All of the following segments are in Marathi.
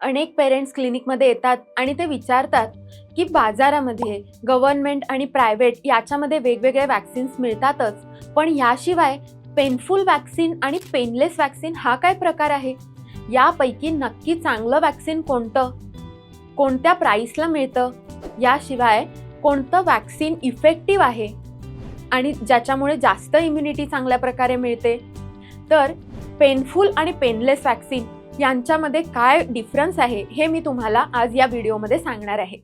अनेक पेरेंट्स क्लिनिकमध्ये येतात आणि ते विचारतात की बाजारामध्ये गव्हर्नमेंट आणि प्रायव्हेट याच्यामध्ये वेगवेगळे वॅक्सिन्स मिळतातच पण याशिवाय पेनफुल वॅक्सिन आणि पेनलेस वॅक्सिन हा काय प्रकार आहे? यापैकी नक्की चांगलं वॅक्सिन कोणतं? कोणत्या प्राईसला मिळतं? याशिवाय कोणतं वॅक्सिन इफेक्टिव्ह आहे? आणि ज्याच्यामुळे जास्त इम्युनिटी चांगल्या प्रकारे मिळते? तर पेनफुल आणि पेनलेस वॅक्सिन यांच्यामध्ये काय डिफरन्स आहे हे मी तुम्हाला आज या व्हिडिओमध्ये सांगणार आहे.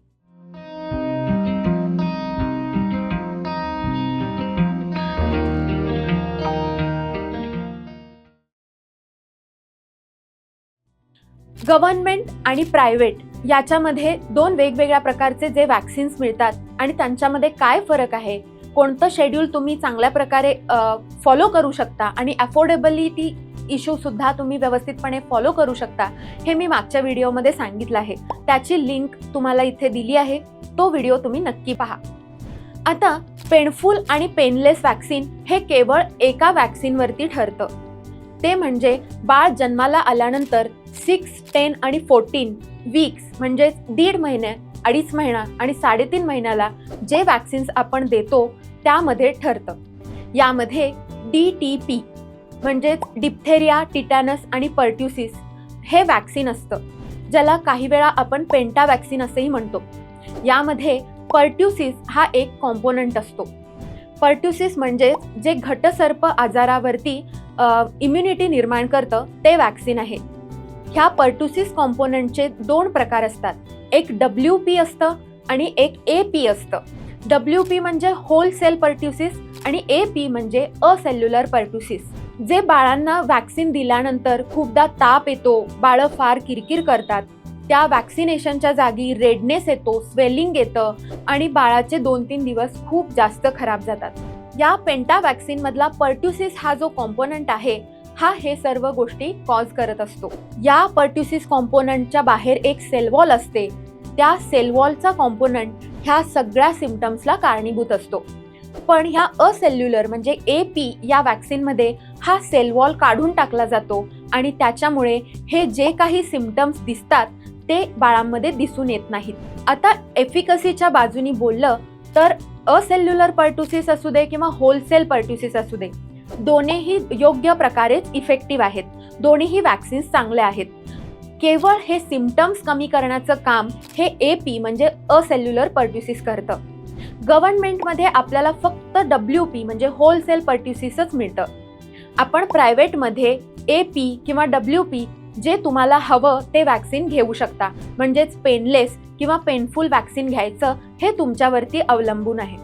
गव्हर्नमेंट आणि प्रायव्हेट याच्यामध्ये दोन वेगवेगळ्या प्रकारचे जे वॅक्सिन्स मिळतात आणि त्यांच्यामध्ये काय फरक आहे कोणतं शेड्यूल तुम्ही चांगल्या प्रकारे फॉलो करू शकता आणि अफोर्डेबिलिटी इश्यू सुद्धा तुम्ही व्यवस्थितपणे फॉलो करू शकता. हे मी मागच्या व्हिडिओमध्ये सांगितलं आहे. त्याची लिंक तुम्हाला इथे दिली आहे. तो व्हिडिओ तुम्ही नक्की पहा. आता पेनफुल आणि पेनलेस वॅक्सिन हे केवळ एका वॅक्सिनवरती ठरतं. ते म्हणजे बाळ जन्माला आल्यानंतर सिक्स टेन आणि फोर्टीन वीक्स म्हणजेच दीड महिने अडीच महिना आणि साडेतीन महिन्याला जे वॅक्सिन्स आपण देतो त्यामध्ये ठरतं. यामध्ये डी टी पी म्हणजेच डिप्थेरिया टिटॅनस आणि पर्ट्युसिस हे वॅक्सिन असतं ज्याला काही वेळा आपण पेंटा वॅक्सिन असेही म्हणतो. यामध्ये पर्ट्युसिस हा एक कॉम्पोनंट असतो. पर्ट्युसिस म्हणजे जे घटसर्प आजारावरती इम्युनिटी निर्माण करतं ते वॅक्सिन आहे. ह्या पर्ट्युसिस कॉम्पोनंटचे दोन प्रकार असतात. एक डब्ल्यू पी असतं आणि एक ए पी असतं. डब्ल्यू पी म्हणजे होल सेल पर्ट्युसिस आणि ए पी म्हणजे असेल्युलर पर्ट्युसिस जे बाळांना वॅक्सिन दिल्यानंतर खूपदा ताप येतो बाळं फार किरकिर करतात त्या वॅक्सिनेशनच्या जागी रेडनेस येतो स्वेलिंग येतं आणि बाळाचे दोन तीन दिवस खूप जास्त खराब जातात. या पेंटा वॅक्सिनमधला पर्ट्युसिस हा जो कॉम्पोनंट आहे हा हे सर्व गोष्टी कॉज करत असतो. या पर्ट्युसिस कॉम्पोनंटच्या बाहेर एक सेलवॉल असते. त्या सेलवॉलचा कॉम्पोनंट ह्या सगळ्या सिमटम्सला कारणीभूत असतो. पण ह्या असेल्युलर म्हणजे ए पी या वॅक्सिनमध्ये हा सेलवॉल काढून टाकला जातो आणि त्याच्यामुळे हे जे काही सिमटम्स दिसतात ते बाळांमध्ये दिसून येत नाहीत. आता एफिकसीच्या बाजूनी बोललं तर असेल्युलर पर्ट्युसिस असू दे किंवा होलसेल पर्ट्युसिस असू दे दोन्हीही योग्य प्रकारेच इफेक्टिव्ह आहेत. दोन्हीही वॅक्सिन्स चांगले आहेत. केवळ हे सिमटम्स कमी करण्याचं काम हे ए पी म्हणजे असेल्युलर पर्ट्युसिस करतं. गव्हर्नमेंटमध्ये आपल्याला फक्त डब्ल्यू पी म्हणजे होलसेल पर्ट्युसिसच मिळतं. आपण प्रायव्हेटमध्ये ए पी किंवा डब्ल्यू पी जे तुम्हाला हवं ते वॅक्सिन घेऊ शकता. म्हणजेच पेनलेस किंवा पेनफुल वॅक्सिन घ्यायचं हे तुमच्यावरती अवलंबून आहे.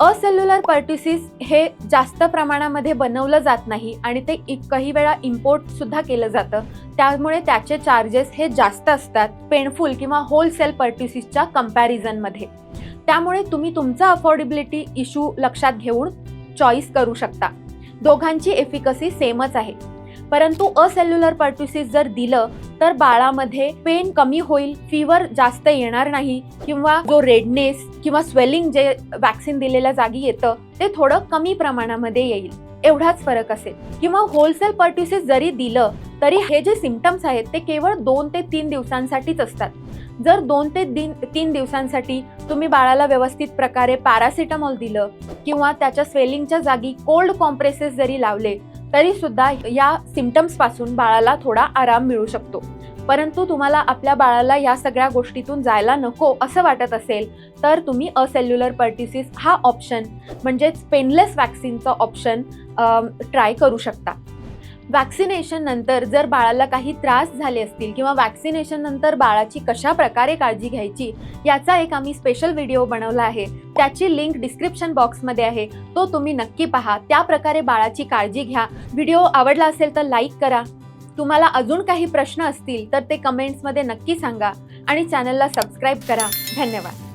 असेल्युलर पर्ट्युसिस हे जास्त प्रमाणामध्ये बनवलं जात नाही आणि ते इ- काही वेळा इम्पोर्टसुद्धा केलं जातं. त्यामुळे त्याचे चार्जेस हे जास्त असतात पेनफुल किंवा होलसेल पर्ट्युसिसच्या कम्पॅरिझनमध्ये त्यामुळे तुम्ही तुमचा अफोर्डेबिलिटी इश्यू लक्षात घेऊन चॉईस करू शकता. दोघांची एफिकसी सेमच आहे. परंतु असेल्युलर पर्ट्युसिस जर दिलं तर बाळामध्ये पेन कमी होईल फिवर जास्त येणार नाही किंवा जो रेडनेस किंवा स्वेलिंग जे वॅक्सिन दिलेल्या जागी येतं ते थोडं कमी प्रमाणामध्ये येईल. एवढाच फरक असेल. किंवा होलसेल पर्ट्युसिस जरी दिलं तरी हे जे सिमटम्स आहेत ते केवळ दोन ते तीन दिवसांसाठीच असतात. जर दोन ते दिन तीन दिवसांसाठी तुम्ही बाळाला व्यवस्थित प्रकारे पॅरासिटामॉल दिलं किंवा त्याच्या स्वेलिंगच्या जागी कोल्ड कॉम्प्रेसेस जरी लावले तरी सुद्धा या सिमटम्सपासून बाळाला थोडा आराम मिळू शकतो. परंतु तुम्हाला आपल्या बाळाला या सगळ्या गोष्टीतून जायला नको असं वाटत असेल तर तुम्ही असेल्युलर पर्टिसिस हा ऑप्शन म्हणजेच पेनलेस वॅक्सिनचा ऑप्शन ट्राय करू शकता. वॅक्सिनेशन नंतर जर बाळाला काही त्रास झाले असतील किंवा वॅक्सिनेशन नंतर बाळाची कशा प्रकारे काळजी घ्यायची याचा एक आम्ही स्पेशल व्हिडिओ बनवला आहे. त्याची लिंक डिस्क्रिप्शन बॉक्समध्ये आहे. तो तुम्ही नक्की पहा. त्या प्रकारे बाळाची काळजी घ्या. व्हिडिओ आवडला असेल तर लाईक करा. तुम्हाला अजून काही प्रश्न असतील तर ते कमेंट्समध्ये नक्की सांगा आणि चॅनलला सबस्क्राईब करा. धन्यवाद.